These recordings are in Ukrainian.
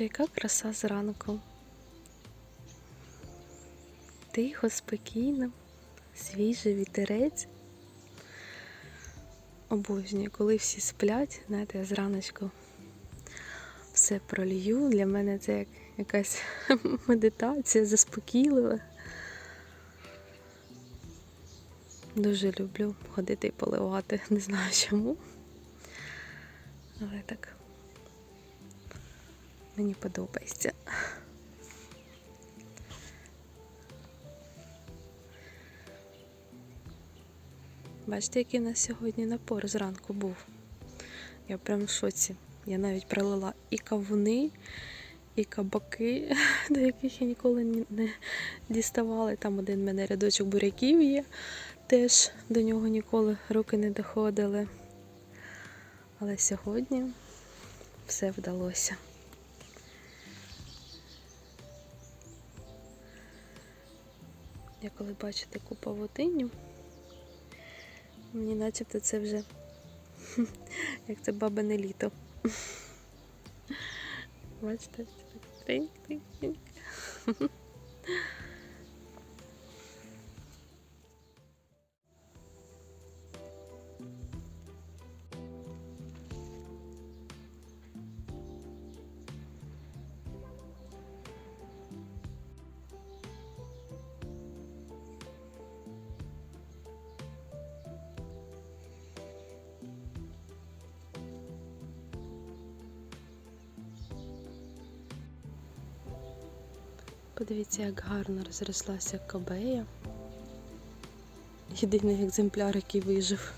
Боже, яка краса зранку. Тихо, спокійно, свіжий вітерець. Обожнюю, коли всі сплять, знаєте, я зраночку все пролію. Для мене це як якась медитація, заспокійлива. Дуже люблю ходити і поливати, не знаю чому. Але так мені подобається. Бачите, який у нас сьогодні напор зранку був. Я прям в шоці. Я навіть пролила і кавуни, і кабаки, до яких я ніколи не діставала. Там один в мене рядочок буряків є, теж до нього ніколи руки не доходили. Але сьогодні все вдалося. Я коли бачу таку павутиню, мені начебто це вже як це бабине літо. Бачите? Тринь-тринь-тринь. Подивіться, як гарно розрослася кабея. Єдиний екземпляр, який вижив.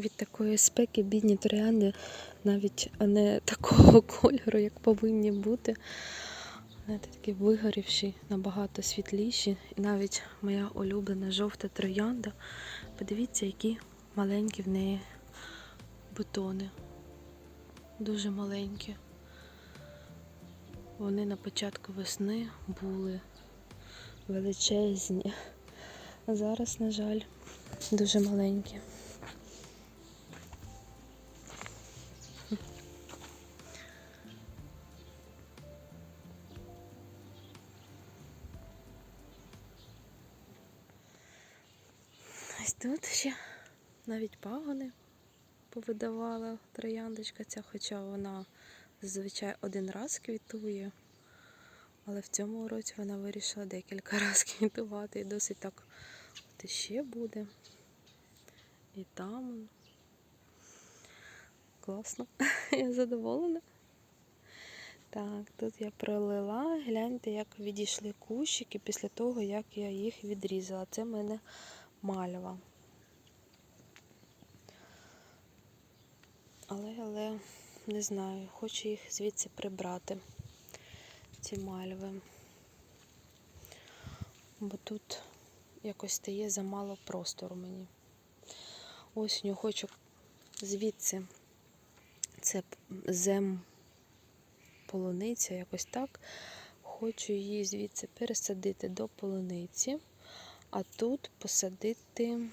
Від такої спеки бідні троянди навіть не такого кольору, як повинні бути. Знаєте, такі вигорівші, набагато світліші. І навіть моя улюблена жовта троянда. Подивіться, які маленькі в неї бутони. Дуже маленькі. Вони на початку весни були величезні. А зараз, на жаль, дуже маленькі. Тут ще навіть пагони повидавала трояндочка ця, хоча вона зазвичай один раз квітує. Але в цьому році вона вирішила декілька разів квітувати і досить так от іще буде. І там. Класно. Я задоволена. Так, тут я пролила. Гляньте, як відійшли кущики після того, як я їх відрізала. Це в мене мальва. Але, але не знаю, хочу їх звідси прибрати, ці мальви. Бо тут якось стає замало простору мені. Осінню хочу звідси це зем полуниця, якось так. Хочу її звідси пересадити до полуниці, а тут посадити,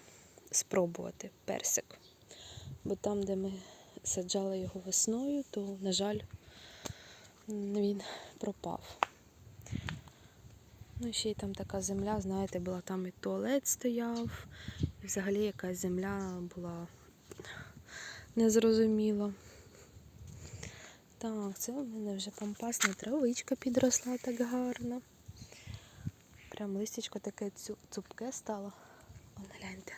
спробувати персик. Бо там, де ми саджали його весною, то, на жаль, він пропав. Ну, ще й там така земля, знаєте, була там і туалет стояв, і взагалі якась земля була незрозуміла. Так, це у мене вже пампасна травичка підросла так гарно. Прям листячко таке цупке стало. О, гляньте.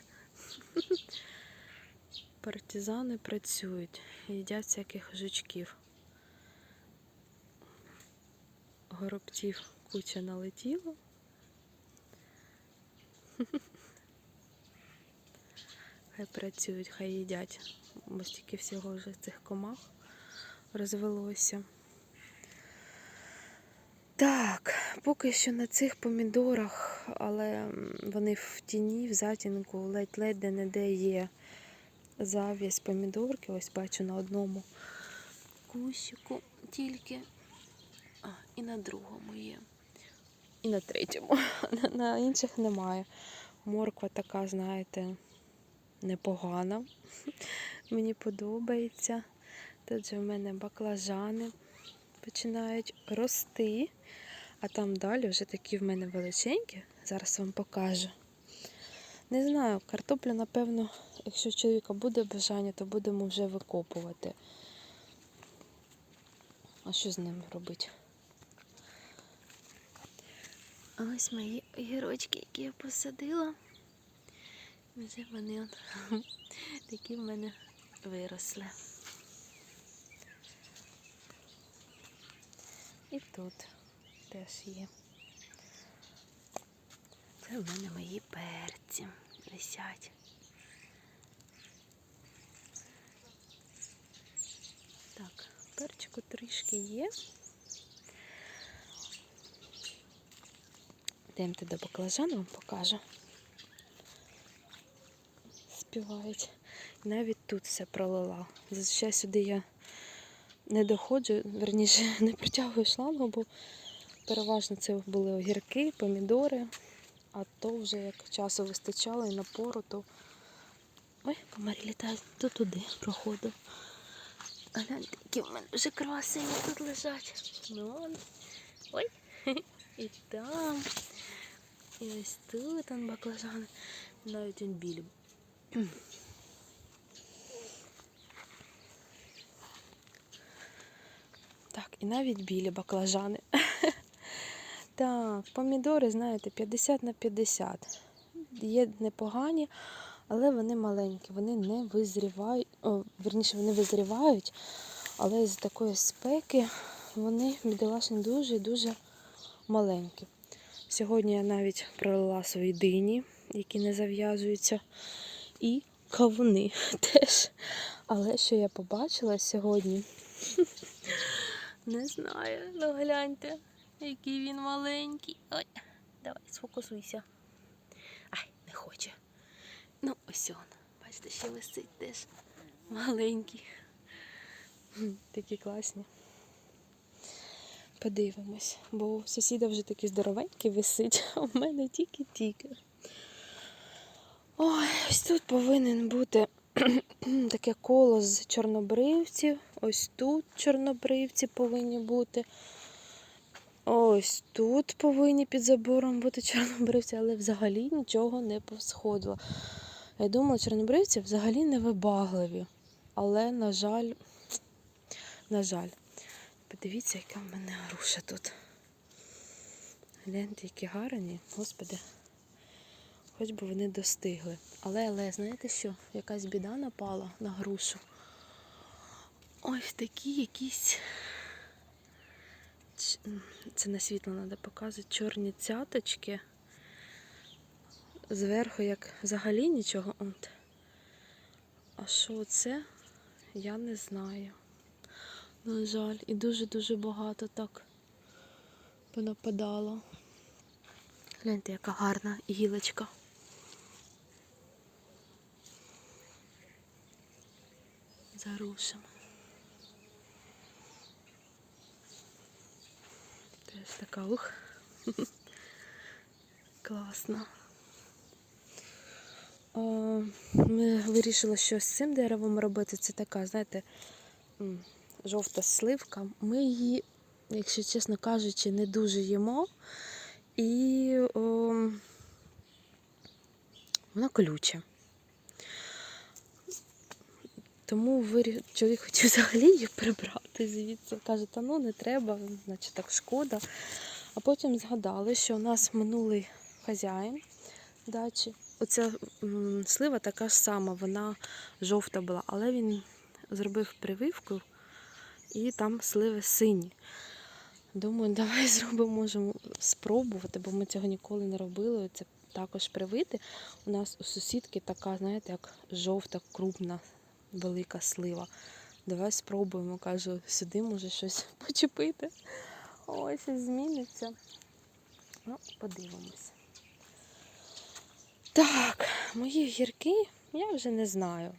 Партизани працюють, їдять всяких жучків. Горобців куча налетіло. Хай працюють, хай їдять. Бо стільки всього вже цих комах розвелося. Так, поки що на цих помідорах, але вони в тіні, в затінку, ледь-ледь де-не-де є зав'язь помідорки. Ось бачу на одному кущику тільки. А, і на другому є. І на третьому. На, на інших немає. Морква така, знаєте, непогана. Мені подобається. Тут же в мене баклажани починають рости. А там далі вже такі в мене величенькі. Зараз вам покажу. Не знаю, картоплю, напевно, якщо чоловіка буде бажання, то будемо вже викопувати. А що з ним робити? Ось мої огірочки, які я посадила. Вже вони от, такі в мене виросли. І тут теж є. Це в мене мої перці висять. Так, перчику трішки є. Йдемте до баклажану, вам покажу. Співають. Навіть тут все пролила. Зазвичай сюди я не доходжу, верніше не притягую шлангу, бо переважно це були огірки, помідори, а то вже як часу вистачало і напору, то. Ой, комарі літають, то туди проходив. Гляньте, які в мене вже красені тут лежать. Ну. Ой, і там. І ось тут он баклажани. Навіть він білі. Так, і навіть білі баклажани. Так, помідори, знаєте, 50 на 50. Є непогані, але вони маленькі, вони не визрівають, о, верніше, вони визрівають, але з такої спеки вони бідолашні дуже і дуже маленькі. Сьогодні я навіть пролила свої дині, які не зав'язуються, і кавуни теж. Але що я побачила сьогодні? Не знаю, ну гляньте, який він маленький. Ой, давай, сфокусуйся. Ай, не хоче. Ну, ось он. Бачите, ще висить теж маленький. Такі класні. Подивимось, бо у сусіда вже такі здоровенькі висить, а в мене тільки-тільки. Ой, ось тут повинен бути таке коло з чорнобривців. Ось тут чорнобривці повинні бути. Ось тут повинні під забором бути чорнобривці, але взагалі нічого не посходило. Я думала, чорнобривці взагалі не вибагливі. Але, на жаль, на жаль, подивіться, яка в мене груша тут. Гляньте, які гарні, господи. Хоч би вони достигли. Але, але, знаєте що? Якась біда напала на грушу. Ось такі якісь. Це на світло треба показувати. Чорні цяточки. Зверху як взагалі нічого. От. А що це? Я не знаю. На жаль, і дуже-дуже багато так понападало. Гляньте, яка гарна гілочка. Зарушимо. Теж така ух. Класно. А, Ми вирішили, що з цим деревом робити. Це така, знаєте, жовта сливка. Ми її, якщо чесно кажучи, не дуже їмо. І о, вона колюча. Тому вирі... чоловік хотів взагалі її прибрати звідси. Каже, та ну не треба, значить так шкода. А потім згадали, що у нас минулий хазяїн дачі. Оця слива така ж сама, вона жовта була, але він зробив прививку і там сливи сині. Думаю, давай зробимо, можемо спробувати, бо ми цього ніколи не робили. Це також привити. У нас у сусідки така, знаєте, як жовта, крупна, велика слива. Давай спробуємо, кажу, сюди може щось почепити. Ось і зміниться. Ну, подивимося. Так, мої гірки я вже не знаю.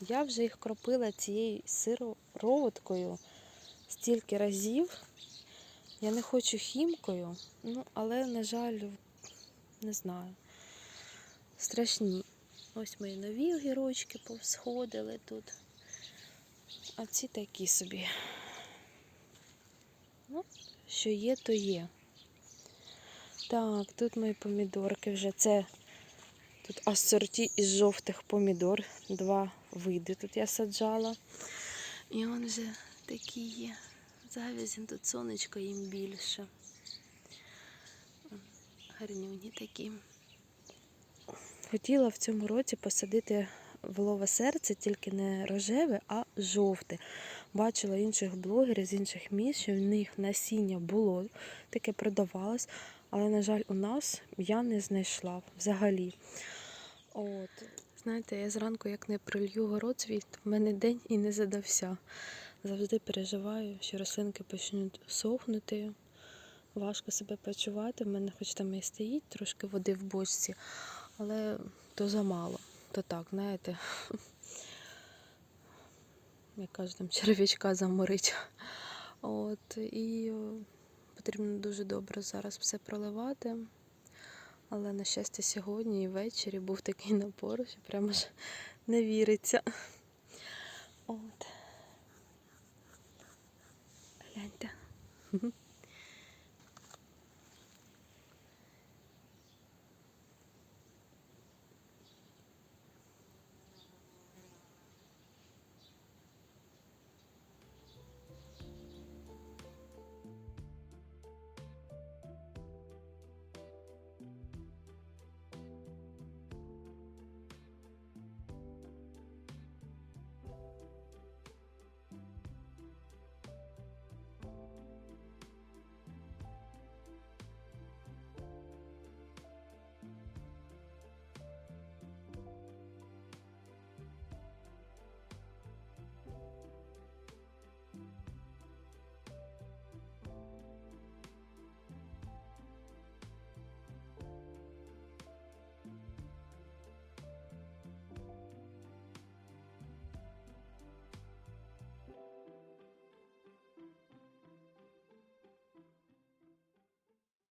Я вже їх кропила цією сироваткою стільки разів. Я не хочу хімкою, ну, але, на жаль, не знаю. Страшні. Ось мої нові огірочки повсходили тут. А ці такі собі. Ну, що є, то є. Так, тут мої помідорки вже. Це тут асорті із жовтих помідор. Два види тут я саджала. І он вже такі є. Завязін тут сонечко їм більше. Гарнюні такі. Хотіла в цьому році посадити волове серце, тільки не рожеве, а жовте. Бачила інших блогерів з інших міст, що в них насіння було, таке продавалось, але, на жаль, у нас я не знайшла взагалі. От. Знаєте, я зранку як не пролью город свій, то в мене день і не задався. Завжди переживаю, що рослинки почнуть сохнути, важко себе почувати. В мене хоч там і стоїть трошки води в бочці, але то замало. То так, знаєте, як кажуть, там черв'ячка заморить. От, і потрібно дуже добре зараз все проливати. Але, на щастя, сьогодні і ввечері був такий напор, що прямо ж не віриться. От. Гляньте.